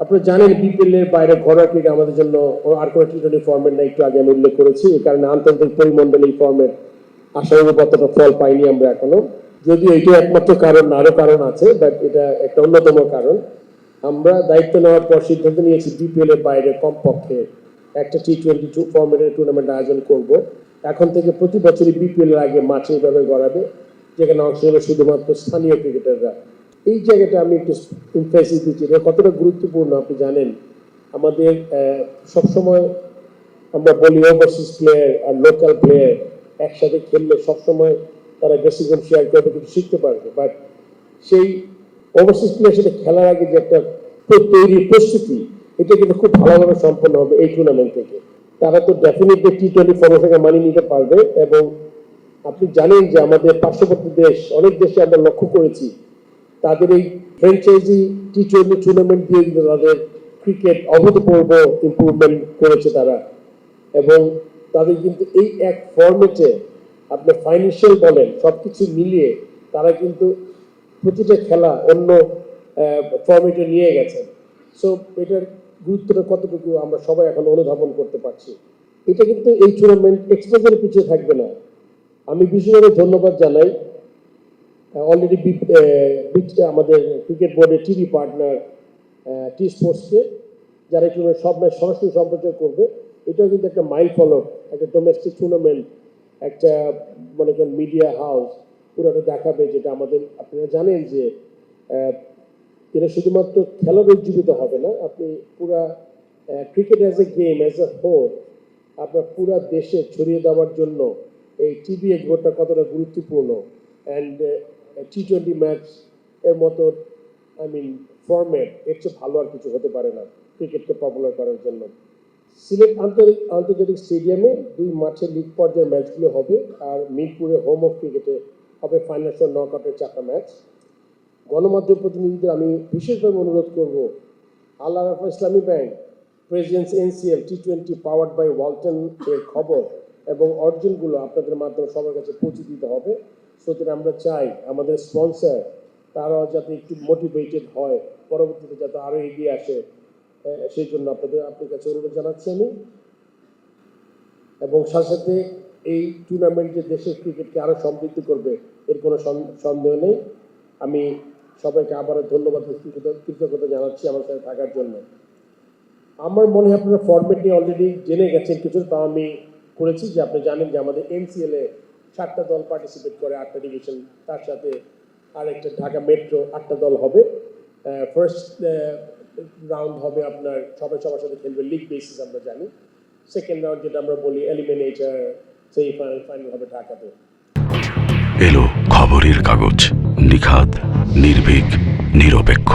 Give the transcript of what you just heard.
আপনারা জানেন বিপিএল এর বাইরে ঘরোয়া ক্রিকেট আমাদের জন্য আর কোনো টি টোয়েন্টি ফর্মেট না একটু আগে আমি উল্লেখ করেছি। এই কারণে আন্তর্জাতিক পরিমণ্ডলে এই ফর্মেট আশানুরূপ অতটা ফল পাইনি আমরা এখনও। যদিও এটা একমাত্র কারণ না, আরও কারণ আছে বাট এটা একটা অন্যতম কারণ। আমরা দায়িত্ব নেওয়ার পর সিদ্ধান্ত নিয়েছি বিপিএল এর বাইরে কমপক্ষে একটা টি টোয়েন্টি টু ফর্মেটের টুর্নামেন্ট আয়োজন করব। এখন থেকে প্রতি বছরই বিপিএল এর আগে মাঠে এইভাবে গড়াবে যেখানে অংশ নেবে শুধুমাত্র স্থানীয় ক্রিকেটাররা এই জায়গাটা আমি একটু ইনফাসিস দিচ্ছি। এটা কতটা গুরুত্বপূর্ণ আপনি জানেন? আমাদের সবসময় আমরা বলি ওভারসিজ প্লেয়ার আর লোকাল প্লেয়ার একসাথে খেললে সবসময় তারা ড্রেসিং শেয়ার করবে কিছু শিখতে পারবে। বাট সেই ওভারসিজ প্লেয়ার সাথে খেলার আগে যে একটা তৈরি প্রস্তুতি, এটা কিন্তু খুব ভালোভাবে সম্পন্ন হবে এই টুর্নামেন্ট থেকে। তারা তো ডেফিনেটলি টি টোয়েন্টি ফর্মেশনকে মানিয়ে নিতে পারবে এবং আপনি জানেন যে আমাদের পার্শ্ববর্তী দেশ, অনেক দেশে আমরা লক্ষ্য করেছি তাদের এই ফ্র্যাঞ্চাইজি টি টোয়েন্টি টুর্নামেন্ট দিয়ে কিন্তু তাদের ক্রিকেট অভূতপূর্ব ইম্প্রুভমেন্ট করেছে তারা। এবং তাদের কিন্তু এই এক ফর্মেটে আপনি ফাইন্যান্সিয়াল বলেন সব কিছু মিলিয়ে তারা কিন্তু প্রতিটা খেলা অন্য ফর্মেটে নিয়ে গেছেন। সো এটার গুরুত্বটা কতটুকু আমরা সবাই এখন অনুধাবন করতে পারছি। এটা কিন্তু এই টুর্নামেন্ট এক্সপোজের পিছিয়ে থাকবে না। আমি বিশেষভাবে ধন্যবাদ জানাই অলরেডি আমাদের ক্রিকেট বোর্ডের টিভি পার্টনার টি স্পোর্টসকে যারা একটু সব ম্যাচ সরাসরি সম্প্রচার করবে। এটাও কিন্তু একটা মাইল ফলো একটা ডোমেস্টিক টুর্নামেন্ট একটা, মনে করেন মিডিয়া হাউস পুরোটা দেখাবে যেটা আমাদের, আপনারা জানেন যে এটা শুধুমাত্র খেলার উজ্জীবিত হবে না, আপনি পুরা cricket as a game as a whole আপনার পুরা দেশে ছড়িয়ে দেওয়ার জন্য এই টিভি এক্সপোর্টটা কতটা গুরুত্বপূর্ণ। অ্যান্ড টি টোয়েন্টি ম্যাচ এর মতো আই মিন ফরম্যাট এর চেয়ে ভালো আর কিছু হতে পারে না ক্রিকেটকে পপুলার করার জন্য। সিলেট আন্তর্জাতিক আন্তর্জাতিক স্টেডিয়ামে দুই মাঠে লিগ পর্যায়ের ম্যাচগুলো হবে আর মিরপুরে হোম অফ ক্রিকেটে হবে ফাইনান্সিয়াল নকআউটের চারটা ম্যাচ গণমাধ্যম প্রতিনিধিদের আমি বিশেষভাবে অনুরোধ করব আল্লাহ রাফা Islami bank presidents NCL T twenty powered by Walton এর খবর এবং অর্জনগুলো আপনাদের মাধ্যমে সবার কাছে পৌঁছে দিতে হবে। সুতরাং আমরা চাই আমাদের স্পন্সর, তারাও যাতে একটু মোটিভেটেড হয়, পরবর্তীতে যাতে আরও এগিয়ে আসে। সেই জন্য আপনাদের আপনার কাছে অনুরোধ জানাচ্ছি আমি। এবং সাথে সাথে এই টুর্নামেন্টে দেশের ক্রিকেটকে আরও সমৃদ্ধ করবে, এর কোনো সন্দেহ নেই। আমি সবাইকে আবারও ধন্যবাদ কৃতজ্ঞতা- জানাচ্ছি আমার সাথে থাকার জন্য। আমার মনে হয় আপনারা ফর্মেট নিয়ে অলরেডি জেনে গেছেন কিছু তাও আমি করেছি যে আপনি জানেন যে আমাদের এনসিএল এ সাতটা দল পার্টিসিপেট করে আটটা ডিভিশন তার সাথে আরেকটা ঢাকা মেট্রো আটটা দল হবে। ফার্স্ট রাউন্ড হবে আপনার, সবাই সবার সাথে খেলবে লিগ বেসিস আমরা জানি। সেকেন্ড রাউন্ড যেটা আমরা বলি এলিমিনেটার সেমিফাইনাল ফাইনাল হবে ঢাকাতে। এলো খবরের কাগজ নিখাত নির্ভীক, নিরপেক্ষ।